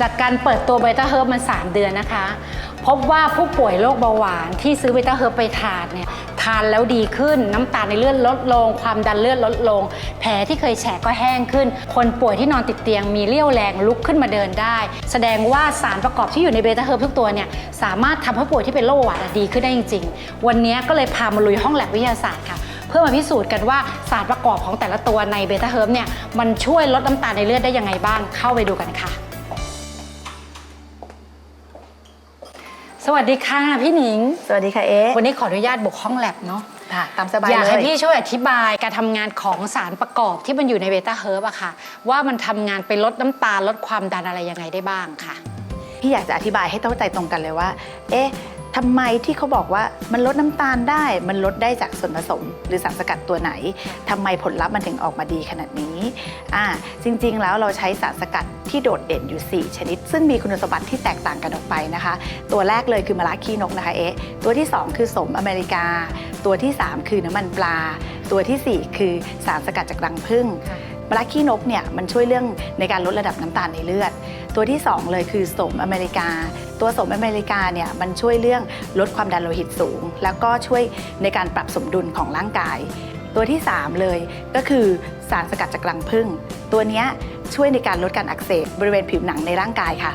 จากการเปิดตัวเบต้าเฮิร์บมา 3 เดือนนะคะ พบว่าผู้ป่วยโรคเบาหวานที่ซื้อเบต้าเฮิร์บไปทานเนี่ยทานแล้วดีขึ้น น้ำตาลในเลือดลดลง ความดันเลือดลดลง แผลที่เคยแฉะก็แห้งขึ้น คนป่วยที่นอนติดเตียงมีเรี่ยวแรงลุกขึ้นมาเดินได้ แสดงว่าสารประกอบที่อยู่ในเบต้าเฮิร์บทุกตัวเนี่ยสามารถทำให้ผู้ป่วยที่เป็นโรคเบาหวานดีขึ้นได้จริง ๆ วันนี้ก็เลยพามาลุยห้องแลบวิทยาศาสตร์ค่ะเพื่อมาพิสูจน์กันว่าสารประกอบของแต่ละตัวในเบต้าเฮิร์บเนี่ยมันช่วยลดน้ำตาลในเลือดได้ยังไงบ้างเข้าไปดูกันค่ะ สวัสดีค่ะพี่หนิง สวัสดีค่ะเอ๊ะวันนี้ขออนุญาตบุกห้องแลบเนาะ ค่ะตามสบายอยากเลให้ยพี่ช่วยอธิบายการทำงานของสารประกอบที่มันอยู่ในเบต้าเฮิร์บอะค่ะ ว่ามันทำงานไปลดน้ำตาลลดความดันอะไรยังไงได้บ้างค่ะ พี่อยากจะอธิบายให้เข้าใจตรงกันเลยว่า เอ๊ะ ทำไมที่เขาบอกว่ามันลดน้ำตาลได้ มันลดได้จากส่วนผสม หรือสารสกัดตัวไหนทำไมผลลัพธ์มันถึงออกมาดีขนาดนี้อ่าจริงๆ แล้วเราใช้สารสกัดที่โดดเด่นอยู่ 4 ชนิด ซึ่งมีคุณสมบัติที่แตกต่างกันออกไปนะคะ ตัวแรกเลยคือมะระขี้นกนะคะเอ๊ะตัวที่ 2 คือสมอเมริกา ตัวที่ 3 คือน้ำมันปลา ตัวทีสี่ 4 คือสารสกัดจากรังผึ้งค่ะมะระขี้นกเนี่ยมันช่วยเรื่องในการลดระดับน้ำตาลในเลือด ตัวที่ 2 เลยคือสมอเมริกา ตัวสมอเมริกาเนี่ยมันช่วยเรื่องลดความดันโลหิตสูง แล้วก็ช่วยในการปรับสมดุลของร่างกาย ตัวที่ 3 เลยก็คือสารสกัดจากรังผึ้งตัวเนี้ยช่วยในการลดการอักเสบบริเวณผิวหนังในร่างกายค่ะ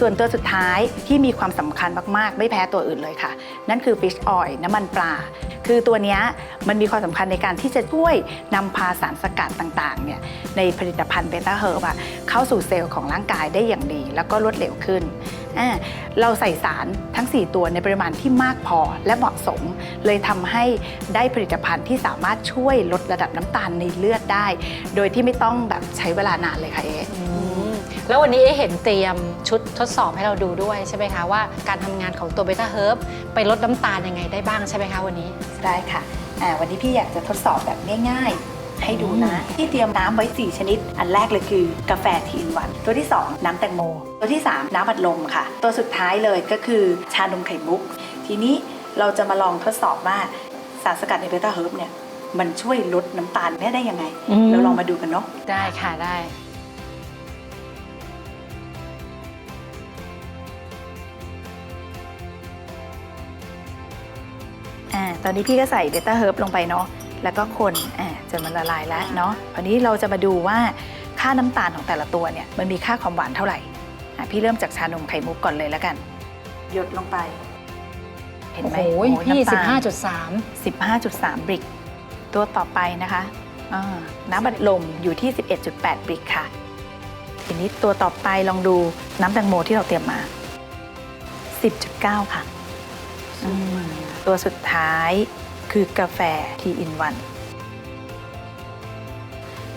ส่วนตัวสุดท้ายที่มีความสำคัญมาก ๆ ไม่แพ้ตัวอื่นเลยค่ะ นั่นคือ fish oil น้ำมันปลา คือตัวนี้มันมีความสำคัญในการที่จะช่วยนำพาสารสกัดต่างๆเนี่ยในผลิตภัณฑ์เบต้าเฮิร์บอะเข้าสู่เซลล์ของร่างกายได้อย่างดี แล้วก็รวดเร็วขึ้น เราใส่สารทั้ง 4 ตัวในปริมาณที่มากพอและเหมาะสม เลยทำให้ได้ผลิตภัณฑ์ที่สามารถช่วยลดระดับน้ำตาลในเลือดได้ โดยที่ไม่ต้องแบบใช้เวลานานเลยค่ะเอ๊ะอืมแล้ววันนี้เอ๊ะเห็นเตรียมชุดทดสอบให้เราดูด้วยใช่ไหมคะว่าการทำงานของตัวเบต้าเฮิร์บไปลดน้ำตาลยังไงได้บ้างใช่ไหมคะวันนี้ ได้ค่ะอ่าวันนี้พี่อยากจะทดสอบแบบง่ายๆ ให้ดูนะ ที่เตรียมน้ำไว้ 4 ชนิด อันแรกเลยคือกาแฟทีนวัน ตัวที่ 2 น้ำแตงโม ตัวที่ 3 น้ำอัดลมค่ะ ตัวสุดท้ายเลยก็คือชานมไข่มุก ทีนี้เราจะมาลองทดสอบว่าสารสกัดในเบต้าเฮิร์บเนี่ยมันช่วยลดน้ำตาลได้ได้ยังไง อืม เราลองมาดูกันเนาะ ได้ค่ะได้ อ่าตอนนี้พี่ก็ใส่เบต้าเฮิร์บลงไปเนาะ แล้วก็คนอ่าจนมันละลายแล้วเนาะคราวนี้เราจะมาดูว่าค่าน้ำตาลของแต่ละตัวเนี่ยมันมีค่าความหวานเท่าไหร่อะพี่เริ่มจากชานมไข่มุกก่อนเลยแล้วกัน หยดลงไป เห็นโอ้ไหมโหโอ้พี่น้ำตาล15.3 15.3บริก ตัวต่อไปนะคะอ่าน้ำบัดลมอยู่ที่ 11.8 บริกค่ะ ทีนี้ตัวต่อไปลองดูน้ำแตงโมที่เราเตรียมมา 10.9 ค่ะอืมตัวสุดท้าย คือกาแฟทีอินวัน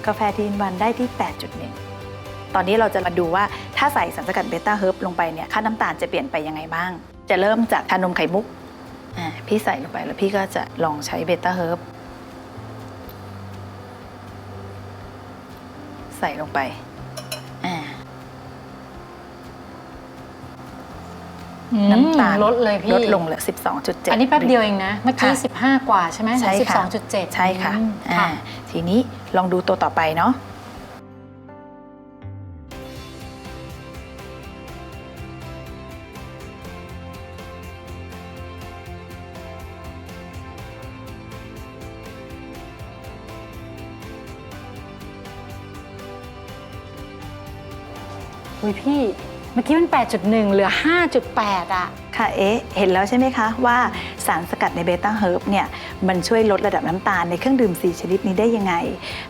กาแฟทีอินวันได้ที่ 8.1 ตอนนี้เราจะมาดูว่าถ้าใส่สารสกัดเบต้าเฮิร์บลงไปเนี่ยค่าน้ำตาลจะเปลี่ยนไปยังไงบ้าง จะเริ่มจากชานมไข่มุกพี่ใส่ลงไปแล้วพี่ก็จะลองใช้เบต้าเฮิร์บใส่ลงไปอ่า น้ำตาลลดเลยพี่ลดลงเหลือ 12.7 อันนี้แป๊บเดียวเองนะ เมื่อกี้ค่ะ15 กว่าใช่ไหมใช่ค่ะ12.7 ใช่ค่ะอืมอ่าค่ะทีนี้ลองดูตัวต่อไปเนาะอุ้ยพี่ เมื่อกี้มัน 8.1 เหลือ 5.8 อะ ค่ะ เอ๊ะ เห็นแล้วใช่ไหมคะ ว่าสารสกัดในเบต้าเฮิร์บเนี่ยมันช่วยลดระดับน้ำตาลในเครื่องดื่ม 4 ชนิดนี้ได้ยังไง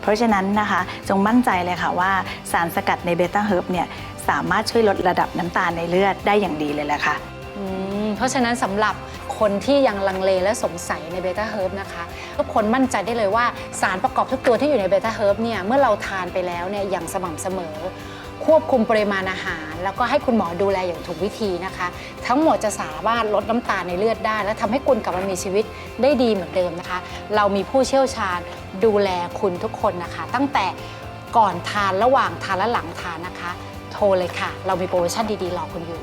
เพราะฉะนั้นนะคะจงมั่นใจเลยค่ะว่าสารสกัดในเบต้าเฮิร์บเนี่ยสามารถช่วยลดระดับน้ำตาลในเลือดได้อย่างดีเลยแหละค่ะอืมเพราะฉะนั้นสำหรับคนที่ยังลังเลและสงสัยในเบต้าเฮิร์บนะคะทุกคนมั่นใจได้เลยว่าสารประกอบทุกตัวที่อยู่ในเบต้าเฮิร์บเนี่ยเมื่อเราทานไปแล้วเนี่ยอย่างสม่ำเสมอ ควบคุมปริมาณอาหาร แล้วก็ให้คุณหมอดูแลอย่างถูกวิธีนะคะ ทั้งหมดจะสามารถลดน้ำตาลในเลือดได้ และทำให้คุณกลับมามีชีวิตได้ดีเหมือนเดิมนะคะ เรามีผู้เชี่ยวชาญดูแลคุณทุกคนนะคะ ตั้งแต่ก่อนทานระหว่างทานและหลังทานนะคะ โทรเลยค่ะ เรามีโปรโมชั่นดีๆรอคุณอยู่